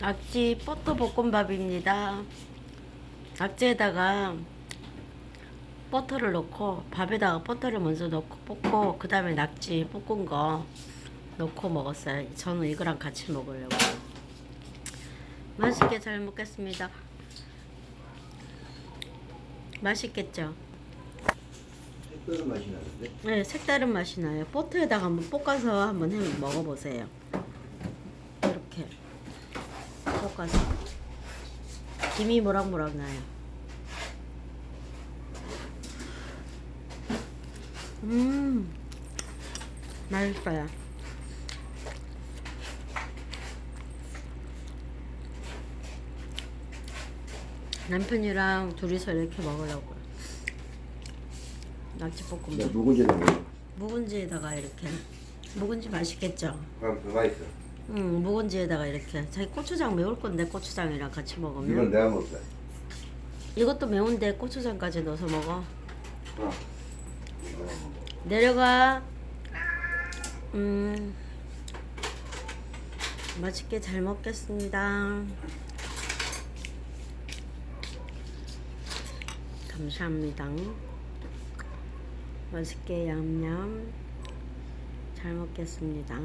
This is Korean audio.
낙지 버터 볶음밥입니다. 낙지에다가 버터를 넣고 밥에다가 버터를 먼저 넣고 볶고 그 다음에 낙지 볶은 거 넣고 먹었어요. 저는 이거랑 같이 먹으려고. 맛있게 잘 먹겠습니다. 맛있겠죠? 특별한 맛이 나는데 네, 색다른 맛이 나요. 버터에다가 한번 볶아서 한번 해 먹어보세요. 이렇게 볶아서 김이 모락모락 나요. 음, 맛있어요. 남편이랑 둘이서 이렇게 먹으려고요. 낙지볶음밥. 근데 묵은지 넣으면 묵은지에다가 이렇게 묵은지 맛있겠죠? 그럼 더 맛있어 응 묵은지에다가 이렇게. 자기 고추장 매울 건데 고추장이랑 같이 이건 먹으면. 내가 먹었다 이것도 매운데 고추장까지 넣어서 먹어. 어. 내려가. 음. 맛있게 잘 먹겠습니다. 감사합니다. 맛있게 얌얌 잘 먹겠습니다